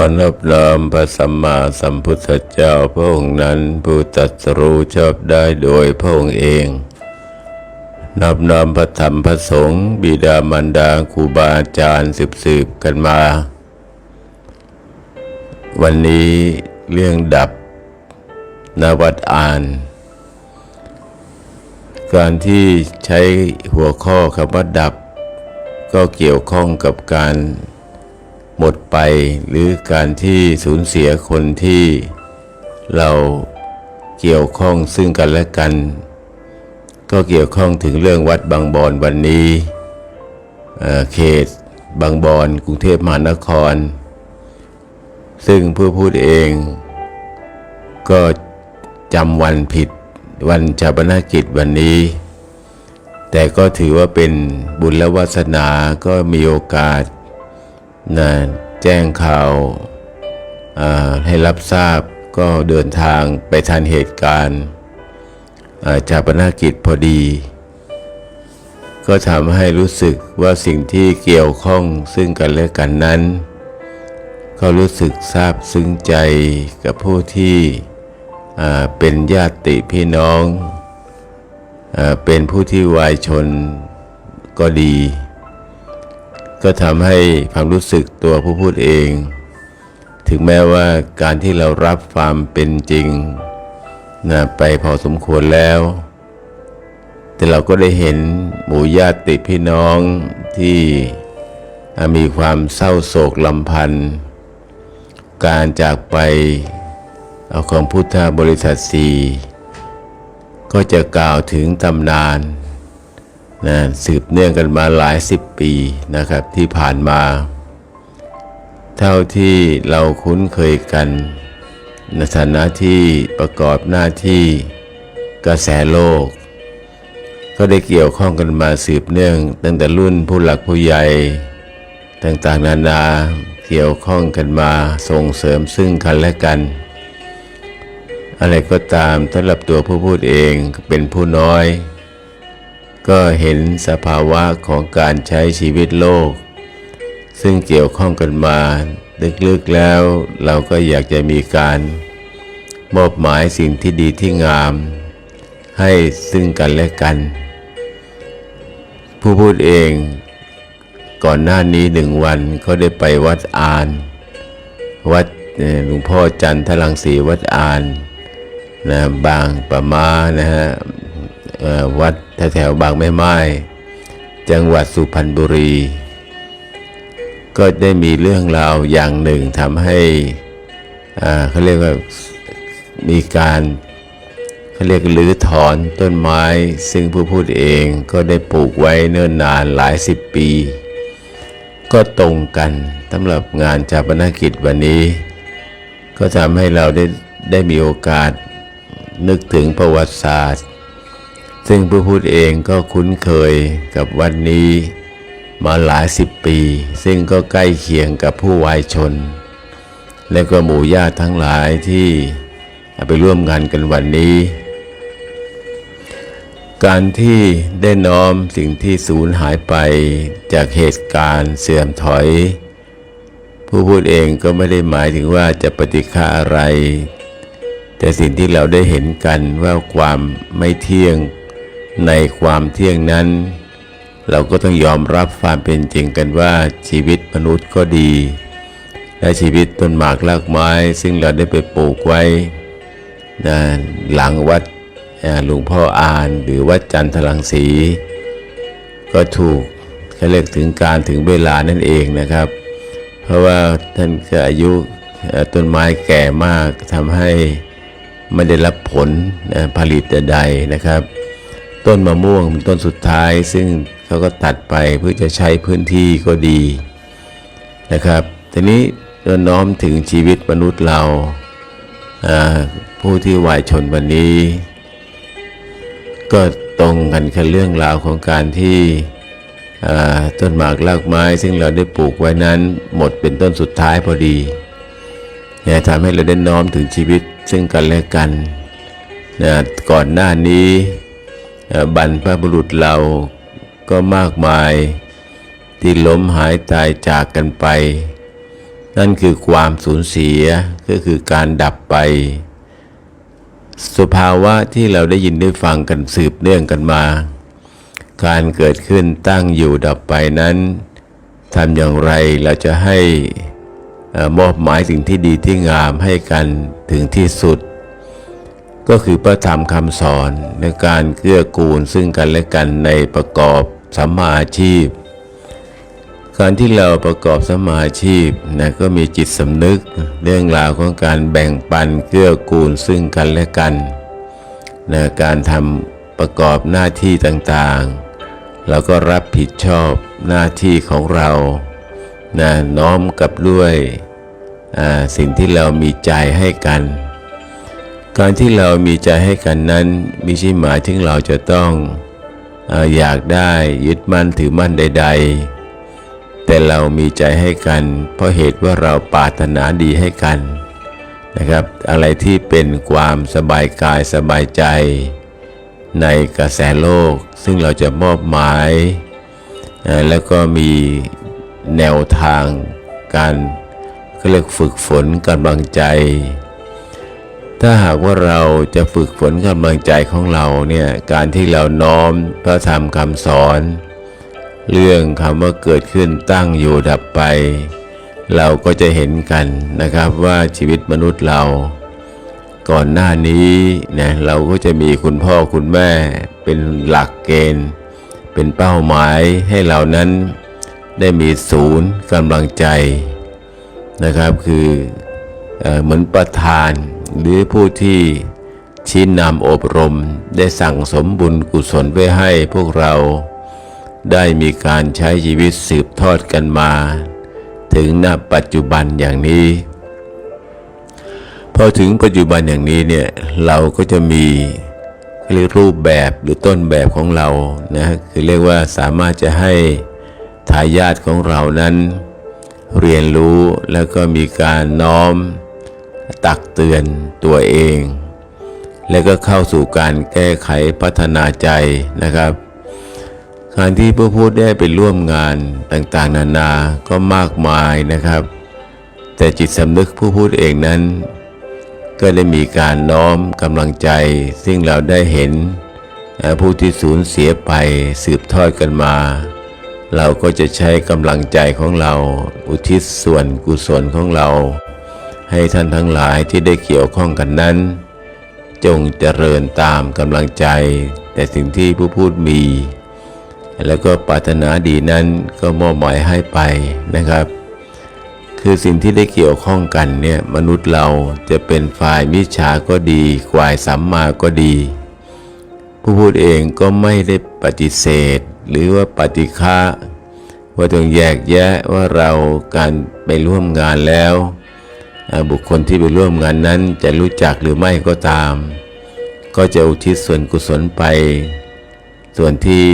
ขอนอบน้อมพระสัมมาสัมพุทธเจ้าพระองค์นั้นผู้ตรัสรู้ชอบได้โดยพระองค์เอง นอบน้อมพระธรรมพระสงฆ์บิดามารดาครูบาอาจารย์สืบสืบๆกันมา วันนี้เรื่องดับนวัดอ่าน การที่ใช้หัวข้อคำว่าดับ ก็เกี่ยวข้องกับการ หมดไปหรือการที่สูญเสียคนที่เราเกี่ยวข้องซึ่งกันและกัน ก็เกี่ยวข้องถึงเรื่องวัดบางบอนวันนี้เเขตบางบอนกรุงเทพมหานคร ซึ่งผู้พูดเอง ก็จำวันผิดวันชาปนกิจวันนี้ แต่ก็ถือว่าเป็นบุญและวาสนาก็มีโอกาส นะแจ้งข่าวาให้รับทราบก็เดินทางไปทันเหตุการณ์าชาปนกิจพอดี ก็ทำให้รู้สึกว่าสิ่งที่เกี่ยวข้องซึ่งกันและกันนั้น ก็รู้สึกซาบซึ้งใจกับผู้ที่เป็นญาติพี่น้องอเป็นผู้ที่วายชนก็ดี ก็ทำให้ความรู้สึกตัวผู้พูดเอง ถึงแม้ว่าการที่เรารับความเป็นจริงนะไปพอสมควรแล้ว แต่เราก็ได้เห็นหมู่ญาติพี่น้องที่มีความเศร้าโศกลำพันธ์การจากไปเอาของพุทธบริษัทสี่ก็จะกล่าวถึงตำนาน นะสืบเนื่องกันมาหลายสิบปีนะครับที่ผ่านมา เท่าที่เราคุ้นเคยกันในฐานะที่ประกอบหน้าที่กระแสโลก ก็ได้เกี่ยวข้องกันมาสืบเนื่อง ตั้งแต่รุ่นผู้หลักผู้ใหญ่ต่างๆนานาเกี่ยวข้องกันมาส่งเสริมซึ่งกันและกัน อะไรก็ตามสำหรับตัวผู้พูดเองเป็นผู้น้อย ก็เห็นสภาวะของการใช้ชีวิตโลก ซึ่งเกี่ยวข้องกันมาลึกๆแล้วเราก็อยากจะมีการมอบหมายสิ่งที่ดีที่งาม ให้ซึ่งกันและกัน ผู้พูดเองก่อนหน้านี้หนึ่งวันก็ได้ไปวัดอาน วัดหลวงพ่อจันทรังสีวัดอานนะบางประมานะฮะ วัดแถวๆบางแม่ไม้จังหวัดสุพรรณบุรี ก็ได้มีเรื่องราวอย่างหนึ่งทำให้อ่าเขาเรียกว่ามีการเขาเรียกรื้อถอนต้นไม้ ซึ่งผู้พูดเองก็ได้ปลูกไว้เนิ่นนานหลายสิบปี ก็ตรงกันสำหรับงานชาปนกิจวันนี้ ก็ทำให้เราได้ได้มีโอกาสนึกถึงประวัติศาสตร์ ซึ่งผู้พูดเองก็คุ้นเคยกับวันนี้มาหลายสิบปี ซึ่งก็ใกล้เคียงกับผู้วายชน และก็หมู่ญาติทั้งหลายที่ไปร่วมงานกันวันนี้ การที่ได้น้อมสิ่งที่สูญหายไปจากเหตุการณ์เสื่อมถอย ผู้พูดเองก็ไม่ได้หมายถึงว่าจะปฏิฆาอะไร แต่สิ่งที่เราได้เห็นกันว่าความไม่เที่ยง ในความเที่ยงนั้น เราก็ต้องยอมรับความเป็นจริงกันว่าชีวิตมนุษย์ก็ดี และชีวิตต้นหมากรากไม้ ซึ่งเราได้ไปปลูกไว้นะหลังวัดหลวงพ่ออานหรือวัดจันทรังสี ก็ถูกเขาเรียกถึงการถึงเวลานั่นเองนะครับ เพราะว่าท่านก็อายุต้นไม้แก่มากทำให้ไม่ได้รับผลผลิตใดๆนะครับ ต้นมะม่วงเป็นต้นสุดท้าย ซึ่งเขาก็ตัดไปเพื่อจะใช้พื้นที่ก็ดีนะครับทีนี้เราน้อมถึงชีวิตมนุษย์เราผู้ที่วายชนวันนี้ ก็ตรงกันกับเรื่องราวของการที่ต้นหมากรากไม้ ซึ่งเราได้ปลูกไว้นั้นหมดเป็นต้นสุดท้ายพอดีนี่ยทำให้เราได้น้อมถึงชีวิตซึ่งกันและกันนะก่อนหน้านี้ บรรพบุรุษเราก็มากมายที่ล้มหายตายจากกันไป นั่นคือความสูญเสียก็คือการดับไป สภาวะที่เราได้ยินได้ฟังกันสืบเนื่องกันมา การเกิดขึ้นตั้งอยู่ดับไปนั้นทำอย่างไรเราจะให้มอบหมายสิ่งที่ดีที่งามให้กันถึงที่สุด ก็คือพระธรรมคำสอนในการเกื้อกูลซึ่งกันและกันในประกอบสัมมาอาชีพ การที่เราประกอบสมมาอาชีพนะก็มีจิตสำนึกเรื่องราวของการแบ่งปันเกื้อกูลซึ่งกันและกันนะการทำประกอบหน้าที่ต่างๆ เราก็รับผิดชอบหน้าที่ของเรานะน้อมกับด้วยสิ่งที่เรามีใจให้กัน การที่เรามีใจให้กันนั้นมิใช่หมายถึงเราจะต้องอยากได้ยึดมั่นถือมั่นใด ๆ แต่เรามีใจให้กัน เพราะเหตุว่าเราปรารถนาดีให้กันนะครับ อะไรที่เป็นความสบายกายสบายใจ ในกระแสโลก ซึ่งเราจะมอบหมาย แล้วก็มีแนวทางการเรียกฝึกฝนกำลังใจ ถ้าหากว่าเราจะฝึกฝนกำลังใจของเราเนี่ยการที่เราน้อมพระธรรมคำสอน เรื่องคำว่าเกิดขึ้นตั้งอยู่ดับไป เราก็จะเห็นกันนะครับว่าชีวิตมนุษย์เรา ก่อนหน้านี้นะเราก็จะมีคุณพ่อคุณแม่เป็นหลักเกณฑ์ เป็นเป้าหมายให้เรานั้นได้มีศูนย์กำลังใจนะครับคือเอเหมือนประธาน หรือผู้ที่ชี้นำอบรมได้สั่งสมบุญกุศลไว้ให้พวกเรา ได้มีการใช้ชีวิตสืบทอดกันมา ถึงณปัจจุบันอย่างนี้ พอถึงปัจจุบันอย่างนี้เนี่ย เราก็จะมีเรียกรูปแบบหรือต้นแบบของเรานะคือเรียกว่าสามารถจะให้ทายาทของเรานั้น เรียนรู้แล้วก็มีการน้อม ตักเตือนตัวเอง แล้วก็เข้าสู่การแก้ไขพัฒนาใจนะครับ การที่ผู้พูดได้ไปร่วมงานต่างๆ นานาก็มากมายนะครับ แต่จิตสำนึกผู้พูดเองนั้น ก็ได้มีการน้อมกำลังใจ ซึ่งเราได้เห็นผู้ที่สูญเสียไปสืบทอดกันมา เราก็จะใช้กำลังใจของเรา อุทิศส่วนกุศลของเรา ให้ท่านทั้งหลายที่ได้เกี่ยวข้องกันนั้น จงเจริญตามกำลังใจ แต่สิ่งที่ผู้พูดมี แล้วก็ปรารถนาดีนั้นก็มอบหมายให้ไปนะครับ คือสิ่งที่ได้เกี่ยวข้องกันเนี่ยมนุษย์เราจะเป็นฝ่ายมิจฉาก็ดีฝ่ายสัมมาก็ดี ผู้พูดเองก็ไม่ได้ปฏิเสธ หรือว่าปฏิฆะว่าต้องแยกแยะว่าเราการไปร่วมงานแล้ว บุคคลที่ไปร่วมงานนั้นจะรู้จักหรือไม่ก็ตาม ก็จะอุทิศส่วนกุศลไป ส่วนที่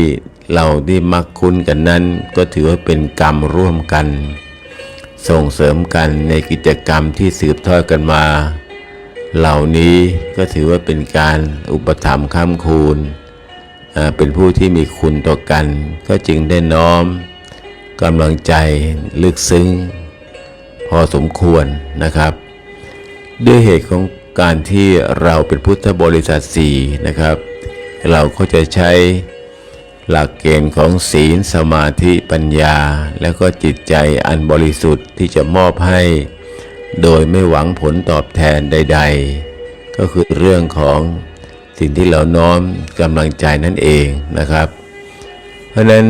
เราได้มักคุ้นกันนั้น ก็ถือว่าเป็นกรรมร่วมกัน ส่งเสริมกันในกิจกรรมที่สืบทอดกันมา เหล่านี้ก็ถือว่าเป็นการอุปถัมภ์ค้ำคูณเป็นผู้ที่มีคุณต่อกัน ก็จึงได้น้อมกำลังใจลึกซึ้ง พอสมควรนะครับ ด้วยเหตุของการที่เราเป็นพุทธบริษัทสี่นะครับ เราก็จะใช้หลักเกณฑ์ของศีลสมาธิปัญญา แล้วก็จิตใจอันบริสุทธิ์ที่จะมอบให้ โดยไม่หวังผลตอบแทนใด ๆ ก็คือเรื่องของสิ่งที่เราน้อมกำลังใจนั่นเองนะครับ เพราะนั้น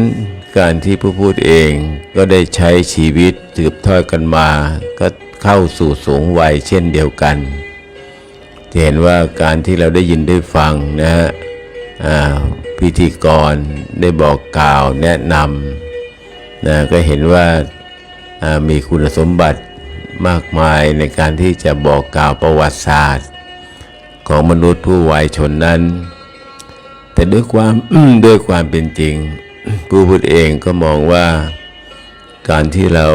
การที่ผู้พูดเองก็ได้ใช้ชีวิตสืบทอดกันมา ก็เข้าสู่สูงวัยเช่นเดียวกันจะเห็นว่าการที่เราได้ยินได้ฟังนะฮะพิธีกรได้บอกกล่าวแนะนำนะก็เห็นว่าอ่ามีคุณสมบัติมากมายในการที่จะบอกกล่าวประวัติศาสตร์ ของมนุษย์ผู้วัยชนนั้น แต่ด้วยความด้วยความเป็นจริง ผู้พูดเองก็มองว่าการที่เรา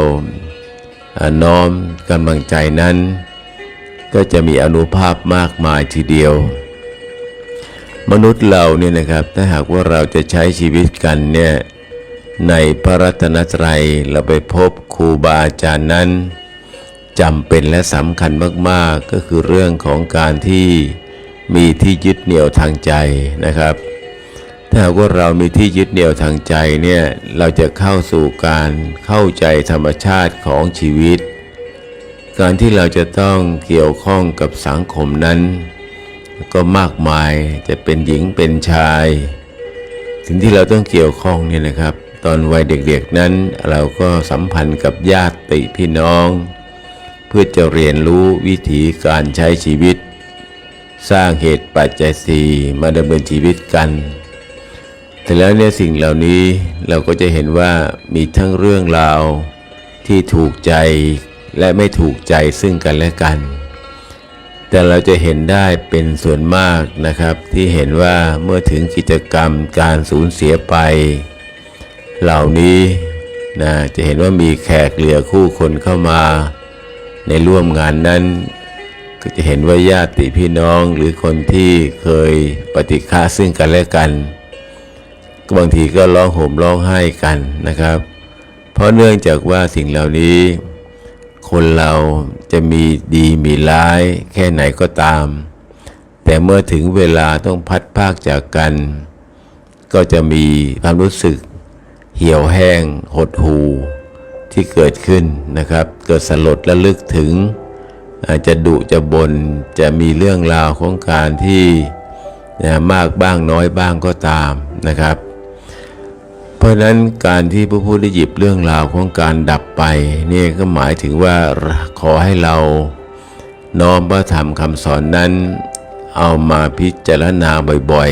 น้อมกำลังใจนั้น ก็จะมีอนุภาพมากมายทีเดียว มนุษย์เราเนี่ยนะครับถ้าหากว่าเราจะใช้ชีวิตกันเนี่ยในพระรัตนตรัยเราไปพบครูบาอาจารย์นั้นจำเป็นและสำคัญมาก ๆ ก็คือเรื่องของการที่มีที่ยึดเหนี่ยวทางใจนะครับ ถ้าหากว่าเรามีที่ยึดเหนี่ยวทางใจเนี่ยเราจะเข้าสู่การเข้าใจธรรมชาติของชีวิต การที่เราจะต้องเกี่ยวข้องกับสังคมนั้น ก็มากมายจะเป็นหญิงเป็นชายสิ่งที่เราต้องเกี่ยวข้องเนี่ยนะครับ ตอนวัยเด็กๆนั้น เราก็สัมพันธ์กับญาติพี่น้อง เพื่อจะเรียนรู้วิธีการใช้ชีวิต สร้างเหตุปัจจัยสี่มาดำเนินชีวิตกัน แต่แล้วเนี่ยสิ่งเหล่านี้เราก็จะเห็นว่ามีทั้งเรื่องราวที่ถูกใจและไม่ถูกใจซึ่งกันและกัน แต่เราจะเห็นได้เป็นส่วนมากนะครับ ที่เห็นว่าเมื่อถึงกิจกรรมการสูญเสียไป เหล่านี้นะจะเห็นว่ามีแขกเหลือคู่คนเข้ามา ในร่วมงานนั้น ก็จะเห็นว่าญาติพี่น้องหรือคนที่เคยปฏิฆาซึ่งกันและกัน บางทีก็ร้องห่มร้องไห้กันนะครับ เพราะเนื่องจากว่าสิ่งเหล่านี้ คนเราจะมีดีมีร้าย แค่ไหนก็ตาม แต่เมื่อถึงเวลาต้องพัดภาคจากกัน ก็จะมีความรู้สึก เหี่ยวแห้ง หดหูที่เกิดขึ้นนะครับ เกิดสลดและลึกถึง อาจจะดุจะบนจะมีเรื่องราวของการที่นะมากบ้างน้อยบ้างก็ตามนะครับ เพราะนั้นการที่พระพุทธได้หยิบเรื่องราวของการดับไปนี่ก็หมายถึงว่าขอให้เราน้อมพระธรรมคำสอนนั้น เอามาพิจารณาบ่อย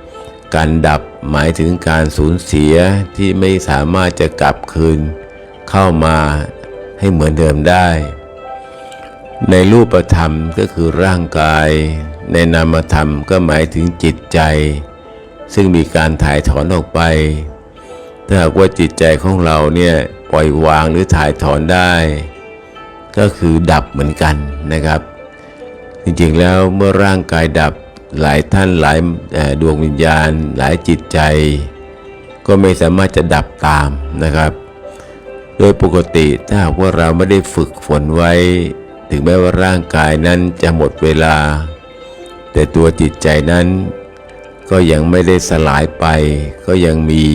ๆ การดับหมายถึงการสูญเสียที่ไม่สามารถจะกลับคืน เข้ามาให้เหมือนเดิมได้ ในรูปธรรมก็คือร่างกาย ในนามธรรมก็หมายถึงจิตใจ ซึ่งมีการถ่ายถอนออกไป ถ้าหากว่าจิตใจของเราเนี่ยปล่อยวางหรือถ่ายถอนได้ ก็คือดับเหมือนกันนะครับ จริงๆแล้วเมื่อร่างกายดับหลายท่านหลายดวงวิญญาณ หลายจิตใจ ก็ไม่สามารถจะดับตามนะครับ โดยปกติถ้าหากว่าเราไม่ได้ฝึกฝนไว้ ถึงแม้ว่าร่างกายนั้นจะหมดเวลา แต่ตัวจิตใจนั้น ก็ยังไม่ได้สลายไป ก็ยังมี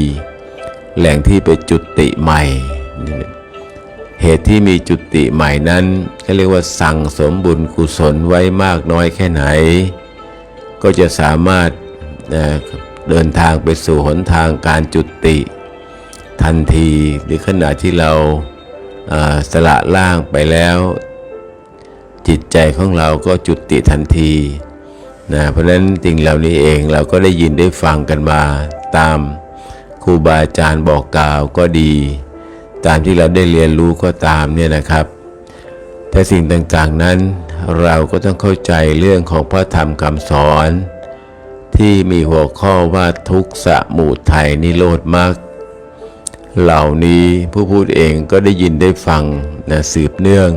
แหล่งที่ไปจุติใหม่ เหตุที่มีจุติใหม่นั้นก็เรียกว่าสั่งสมบุญกุศลไว้มากน้อยแค่ไหน ก็จะสามารถเดินทางไปสู่หนทางการจุติทันทีหรือขณะที่เราสละล่างไปแล้ว จิตใจของเราก็จุติทันทีนะเพราะฉะนั้นสิ่งเหล่านี้เองเราก็ได้ยินได้ฟังกันมาตาม รูบาอาจารย์บอกกล่าวก็ดี ตามที่เราได้เรียนรู้ก็ตามเนี่ยนะครับ แต่สิ่งต่างๆนั้นเราก็ต้องเข้าใจเรื่องของพระธรรมคำสอน ที่มีหัวข้อว่าทุกข์สมุทัยนิโรธมรรคเหล่านี้ผู้พูดเองก็ได้ยินได้ฟังนะสืบเนื่อง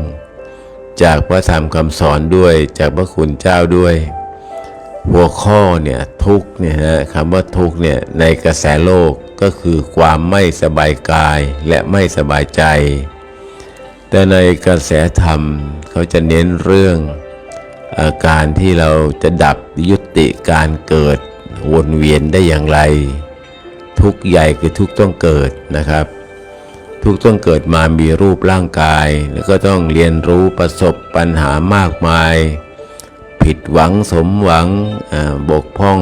จากพระธรรมคำสอนด้วยจากพระคุณเจ้าด้วย หัวข้อเนี่ยทุกเนี่ยนะคำว่าทุกเนี่ยในกระแสโลกก็คือความไม่สบายกายและไม่สบายใจ แต่ในกระแสธรรมเขาจะเน้นเรื่องอาการที่เราจะดับยุติการเกิดวนเวียนได้อย่างไร ทุกใหญ่คือทุกต้องเกิดนะครับ ทุกต้องเกิดมามีรูปร่างกาย แล้วก็ต้องเรียนรู้ประสบปัญหามากมาย ผิดหวังสมหวังบกพร่อง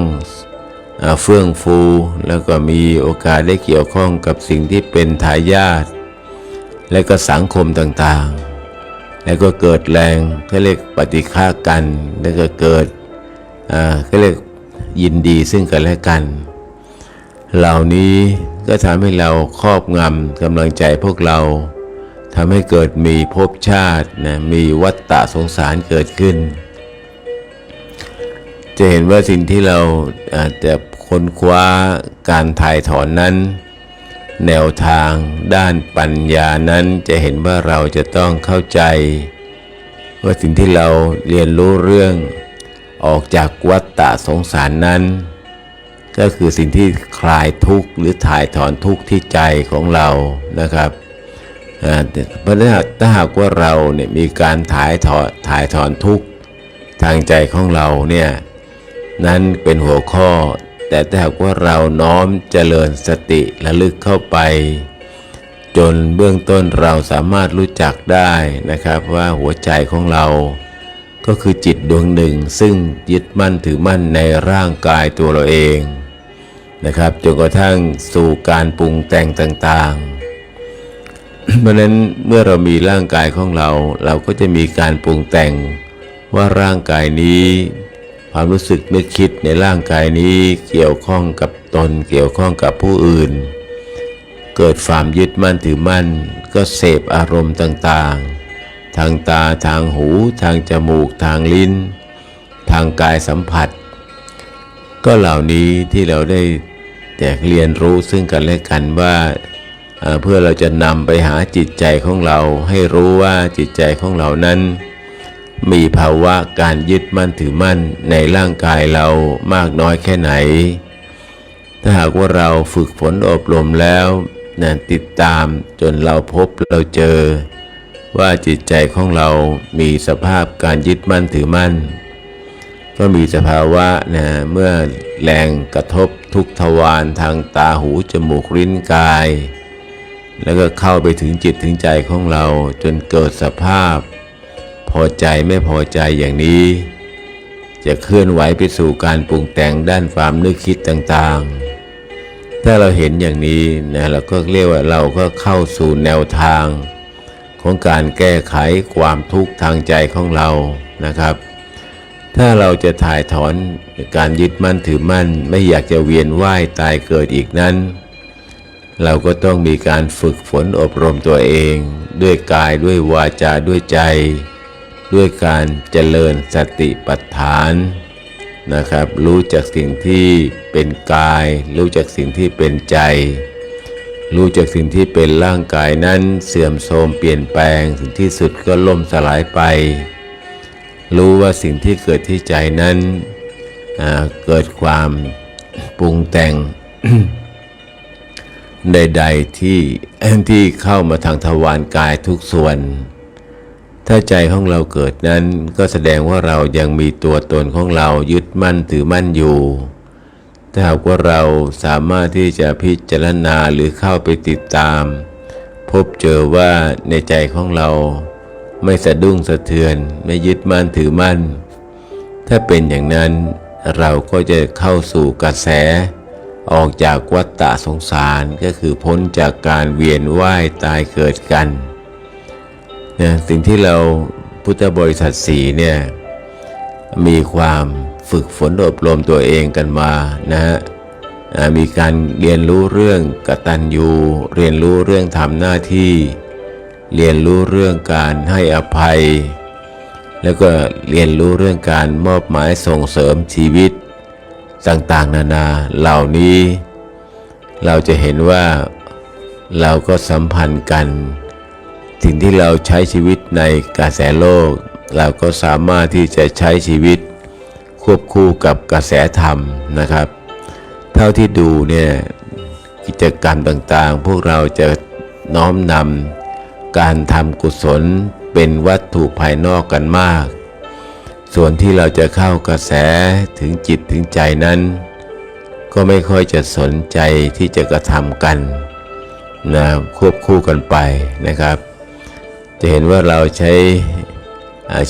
เฟื่องฟู แล้วก็มีโอกาสได้เกี่ยวข้องกับสิ่งที่เป็นทายาทและก็สังคมต่างๆ แล้วก็เกิดแรงเขาเรียกปฏิฆากัน แล้วก็เกิดอ่าเขาเรียกยินดีซึ่งกันและกัน เหล่านี้ก็ทำให้เราครอบงำกำลังใจพวกเราทำให้เกิดมีภพชาตินะมีวัฏฏะสงสารเกิดขึ้น จะเห็นว่าสิ่งที่เราอาจจะค้นคว้าการถ่ายถอนนั้น แนวทางด้านปัญญานั้นจะเห็นว่าเราจะต้องเข้าใจ ว่าสิ่งที่เราเรียนรู้เรื่องออกจากวัฏฏะสงสารนั้น ก็คือสิ่งที่คลายทุกข์หรือถ่ายถอนทุกข์ที่ใจของเรานะครับเพราะถ้าถ้าหากว่าเราเนี่ยมีการถ่ายถอนถ่ายถอนทุกข์ทางใจของเราเนี่ย นั้นเป็นหัวข้อ แต่ถ้าหากว่าเราน้อมเจริญสติระลึกเข้าไป จนเบื้องต้นเราสามารถรู้จักได้นะครับว่าหัวใจของเรา ก็คือจิตดวงหนึ่ง ซึ่งยึดมั่นถือมั่นในร่างกายตัวเราเองนะครับจนกระทั่งสู่การปรุงแต่งต่างๆ เพราะฉะนั้นเมื่อเรามีร่างกายของเรา เราก็จะมีการปรุงแต่งว่าร่างกายนี้ ความรู้สึกนึกคิดในร่างกายนี้เกี่ยวข้องกับตนเกี่ยวข้องกับผู้อื่น เกิดความยึดมั่นถือมั่น ก็เสพอารมณ์ต่างๆ ทางตาทางหู ทางจมูกทางลิ้น ทางกายสัมผัส ก็เหล่านี้ที่เราได้แต่เรียนรู้ซึ่งกันและกันว่าเอ่อเพื่อเราจะนำไปหาจิตใจของเราให้รู้ว่าจิตใจของเรานั้น มีภาวะการยึดมั่นถือมั่นในร่างกายเรามากน้อยแค่ไหน ถ้าหากว่าเราฝึกฝนอบรมแล้วนะติดตามจนเราพบเราเจอ ว่าจิตใจของเรามีสภาพการยึดมั่นถือมั่น ก็มีสภาวะนะเมื่อแรงกระทบทุกทวารทางตาหูจมูกลิ้นกาย แล้วก็เข้าไปถึงจิตถึงใจของเราจนเกิดสภาพ พอใจไม่พอใจอย่างนี้ จะเคลื่อนไหวไปสู่การปรุงแต่งด้านความนึกคิดต่างๆ ถ้าเราเห็นอย่างนี้นะเราก็เรียกว่าเราก็เข้าสู่แนวทาง ของการแก้ไขความทุกข์ทางใจของเรานะครับ ถ้าเราจะถ่ายถอนการยึดมั่นถือมั่น ไม่อยากจะเวียนว่ายตายเกิดอีกนั้นเราก็ต้องมีการฝึกฝนอบรมตัวเอง ด้วยกายด้วยวาจาด้วยใจ ด้วยการเจริญสติปัฏฐานนะครับ รู้จักสิ่งที่เป็นกาย รู้จักสิ่งที่เป็นใจ รู้จักสิ่งที่เป็นร่างกายนั้นเสื่อมโทรมเปลี่ยนแปลงถึงที่สุดก็ล่มสลายไป รู้ว่าสิ่งที่เกิดที่ใจนั้นเกิดความปรุงแต่งใด ๆที่ที่เข้ามาทางทวารกายทุกส่วน ถ้าใจของเราเกิดนั้นก็แสดงว่าเรายังมีตัวตนของเรายึดมั่นถือมั่นอยู่ ถ้าหากว่าเราสามารถที่จะพิจารณาหรือเข้าไปติดตาม พบเจอว่าในใจของเราไม่สะดุ้งสะเทือน ไม่ยึดมั่นถือมั่น ถ้าเป็นอย่างนั้นเราก็จะเข้าสู่กระแส ออกจากวัฏฏะสงสารก็คือพ้นจากการเวียนว่ายตายเกิดกัน นะสิ่งที่เราพุทธบริษัทสีเนี่ยมีความฝึกฝนอบรมตัวเองกันมานะฮะมีการเรียนรู้เรื่องกตัญญูเรียนรู้เรื่องทำหน้าที่ เรียนรู้เรื่องการให้อภัย แล้วก็เรียนรู้เรื่องการมอบหมายส่งเสริมชีวิตต่างๆ นานาเหล่านี้ เราจะเห็นว่าเราก็สัมพันธ์กัน สิ่งที่เราใช้ชีวิตในกระแสโลก เราก็สามารถที่จะใช้ชีวิตควบคู่กับกระแสธรรมนะครับ เท่าที่ดูเนี่ยกิจกรรมต่างๆ พวกเราจะน้อมนำการทำกุศลเป็นวัตถุภายนอกกันมาก ส่วนที่เราจะเข้ากระแสถึงจิตถึงใจนั้น ก็ไม่ค่อยจะสนใจที่จะกระทำกันนะควบคู่กันไปนะครับ จะเห็นว่าเราใช้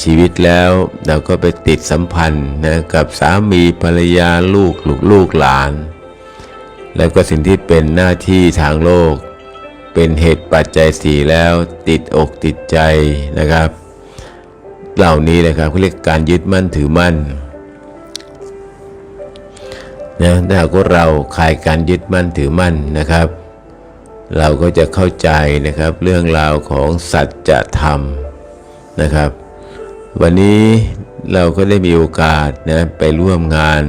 ชีวิตแล้วเราก็ไปติดสัมพันธ์นะกับสามีภรรยาลูกลูกลูกหลาน แล้วก็สิ่งที่เป็นหน้าที่ทางโลก เป็นเหตุปัจจัยสี่แล้ว ติดอกติดใจนะครับ เหล่านี้นะครับเขาเรียกการยึดมั่นถือมั่นนะถ้าหากว่าเราคลายการยึดมั่นถือมั่นนะครับ เราก็จะเข้าใจนะครับเรื่องราวของสัจธรรมนะครับ วันนี้เราก็ได้มีโอกาสนะไปร่วมงาน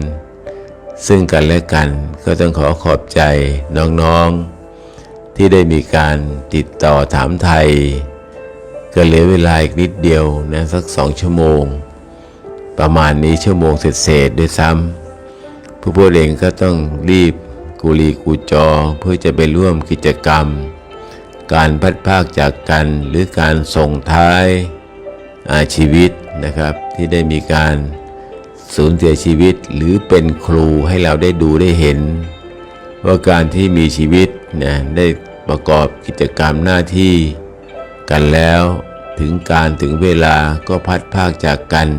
ซึ่งกันและกันก็ต้องขอขอบใจน้องๆ ที่ได้มีการติดต่อถามไทย ก็เหลือเวลาอีกนิดเดียวนะสักสองชั่วโมง ประมาณนี้ชั่วโมงเศษๆด้วยซ้ำผู้พูดเองก็ต้องรีบ กุลีกูจอเพื่อจะไปร่วมกิจกรรม การพัดภาคจากกันหรือการส่งท้ายอาชีวิตนะครับที่ได้มีการสูญเสียชีวิตหรือเป็นครูให้เราได้ดูได้เห็น ว่าการที่มีชีวิตนะได้ประกอบกิจกรรมหน้าที่กันแล้วถึงการถึงเวลาก็พัดภาคจากกัน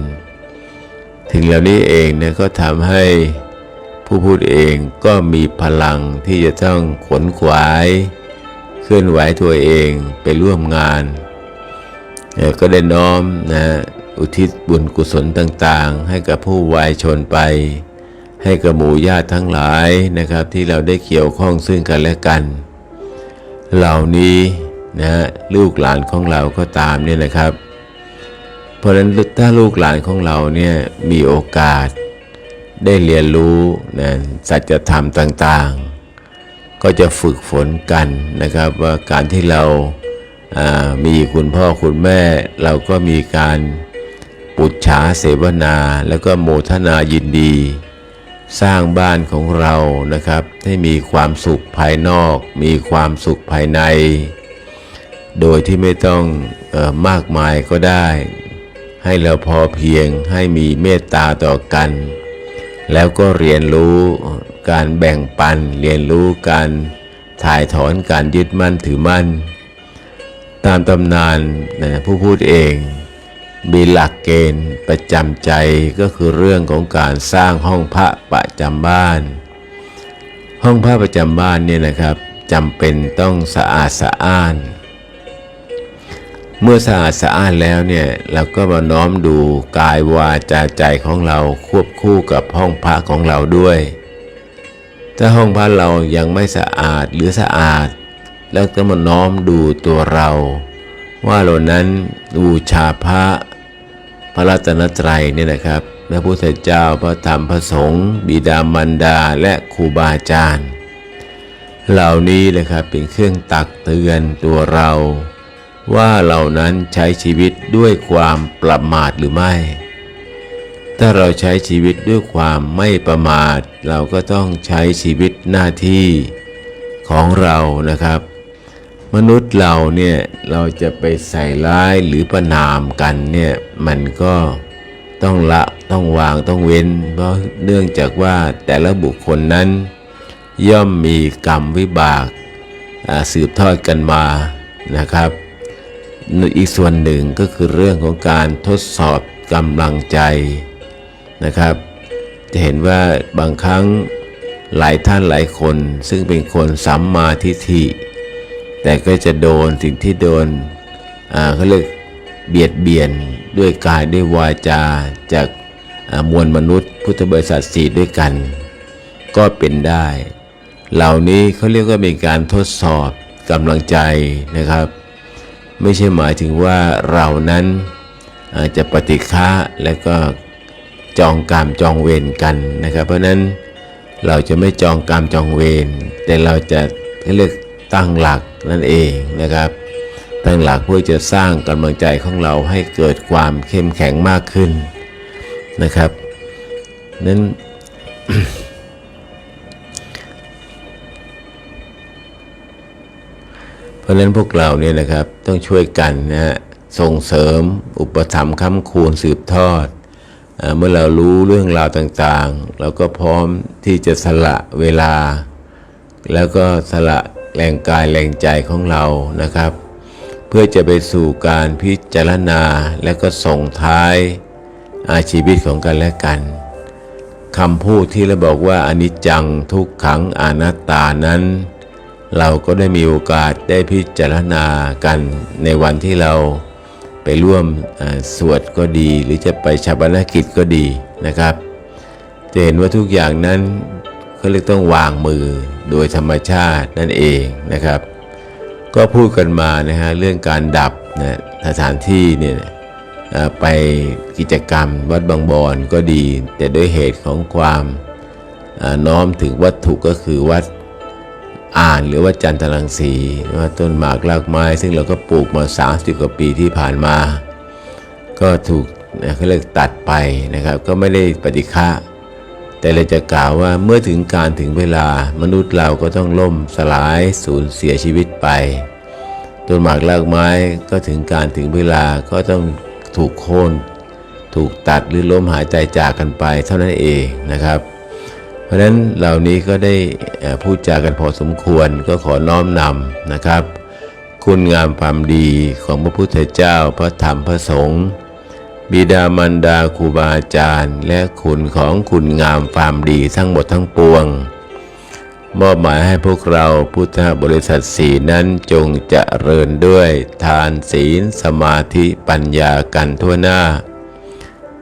ถึงเหล่านี้เองเนี่ยก็ทำให้ ผู้พูดเองก็มีพลังที่จะต้องขนขวาย เคลื่อนไหวตัวเองไปร่วมงานก็ได้น้อมนะอุทิศบุญกุศลต่างๆ ให้กับผู้วายชนไป ให้กับหมู่ญาติทั้งหลายนะครับ ที่เราได้เกี่ยวข้องซึ่งกันและกัน เหล่านี้นะลูกหลานของเราก็ตามเนี่ยนะครับ เพราะฉะนั้นถ้าลูกหลานของเราเนี่ยมีโอกาส ได้เรียนรู้นะสัจธรรมต่างๆ ก็จะฝึกฝนกันนะครับ ว่าการที่เราามีคุณพ่อคุณแม่ เราก็มีการปุจฉาเสวนา แล้วก็โมทนายินดี สร้างบ้านของเรานะครับ ให้มีความสุขภายนอก มีความสุขภายใน โดยที่ไม่ต้องออมากมายก็ได้ ให้เราพอเพียงให้มีเมตตาต่อกัน แล้วก็เรียนรู้การแบ่งปัน เรียนรู้การถ่ายถอนการยึดมั่นถือมั่น ตามตำนานนะผู้พูดเองมีหลักเกณฑ์ประจำใจก็คือเรื่องของการสร้างห้องพระประจำบ้าน ห้องพระประจำบ้านเนี่ยนะครับจำเป็นต้องสะอาดสะอ้าน เมื่อสะอาดสะอ้านแล้วเนี่ยเราก็มาน้อมดูกายวาจาใจของเราควบคู่กับห้องพระของเราด้วย ถ้าห้องพระเรายังไม่สะอาดหรือสะอาด แล้วก็มาน้อมดูตัวเรา ว่าเรานั้นบูชาพระพระรัตนตรัยเนี่ยนะครับพระพุทธเจ้าพระธรรมพระสงฆ์บิดามารดาและครูบาอาจารย์ เหล่านี้นะครับเป็นเครื่องตักเตือนตัวเรา ว่าเหล่านั้นใช้ชีวิตด้วยความประมาทหรือไม่ ถ้าเราใช้ชีวิตด้วยความไม่ประมาท เราก็ต้องใช้ชีวิตหน้าที่ของเรานะครับ มนุษย์เราเนี่ยเราจะไปใส่ร้ายหรือประนามกันเนี่ยมันก็ต้องละต้องวางต้องเว้น เพราะเนื่องจากว่าแต่ละบุคคลนั้น ย่อมมีกรรมวิบากสืบทอดกันมานะครับ อีกส่วนหนึ่งก็คือเรื่องของการทดสอบกำลังใจนะครับ จะเห็นว่าบางครั้งหลายท่านหลายคน ซึ่งเป็นคนสัมมาทิฏฐิ แต่ก็จะโดนสิ่งที่โดนเขาเรียกเบียดเบียนด้วยกายด้วยวาจาจากมวลมนุษย์ พุทธบริษัทสี่ด้วยกัน ก็เป็นได้ เหล่านี้เขาเรียกว่าเป็นการทดสอบกำลังใจนะครับ ไม่ใช่หมายถึงว่าเรานั้นอาจจะปฏิฆะและก็จองกรรมจองเวรกันนะครับ เพราะฉะนั้นเราจะไม่จองกรรมจองเวรแต่เราจะเรียกตั้งหลักนั่นเองนะครับ ตั้งหลักเพื่อจะสร้างกำลังใจของเราให้เกิดความเข้มแข็งมากขึ้นนะครับนั้น ราะฉะนั้นพวกเราเนี่ยนะครับต้องช่วยกันนะฮะส่งเสริมอุปถัมภ์ค้ำคูณสืบทอดอเมื่อเรารู้เรื่องราวต่างๆ เราก็พร้อมที่จะสละเวลา แล้วก็สละแรงกายแรงใจของเรานะครับ เพื่อจะไปสู่การพิจารณาและก็ส่งท้ายอาชีวิตของกันและกันคำพูดที่เราบอกว่าอนิจจังทุกขังอนัตตานั้น เราก็ได้มีโอกาสได้พิจารณากันในวันที่เราไปร่วมสวดก็ดี หรือจะไปชาปนกิจก็ดีนะครับ จะเห็นว่าทุกอย่างนั้นเขาเรียกต้องวางมือโดยธรรมชาตินั่นเองนะครับ ก็พูดกันมานะฮะเรื่องการดับนะสถานที่เนี่ยไปกิจกรรมวัดบางบอนก็ดี แต่ด้วยเหตุของความน้อมถึงวัตถุก็คือวัด อ่านหรือว่าจันทรังสีว่าต้นหมากรากไม้ ซึ่งเราก็ปลูกมา 30 กว่าปีที่ผ่านมา ก็ถูกเขาเรียกตัดไปนะครับ ก็ไม่ได้ปฏิฆะแต่เราจะกล่าวว่าเมื่อถึงการถึงเวลามนุษย์เราก็ต้องล่มสลายสูญเสียชีวิตไป ต้นหมากรากไม้ก็ถึงการถึงเวลาก็ต้องถูกโค่นถูกตัดหรือล้มหายใจจากกันไปเท่านั้นเองนะครับ ราะฉะนั้นเหล่านี้ก็ได้พูดจากันพอสมควรก็ขอน้อมนำนะครับ คุณงามความดีของพระพุทธเจ้าพระธรรมพระสงฆ์บิดามารดาครูบาอาจารย์ และคุณของคุณงามความดีทั้งหมดทั้งปวง มอบหมายให้พวกเราพุทธบริษัทสีนั้นจงจเจริญด้วยทานศีลสมาธิปัญญากันทั่วหน้า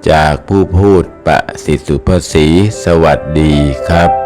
จากผู้พูดประสิทธิสุภสีสวัสดีครับ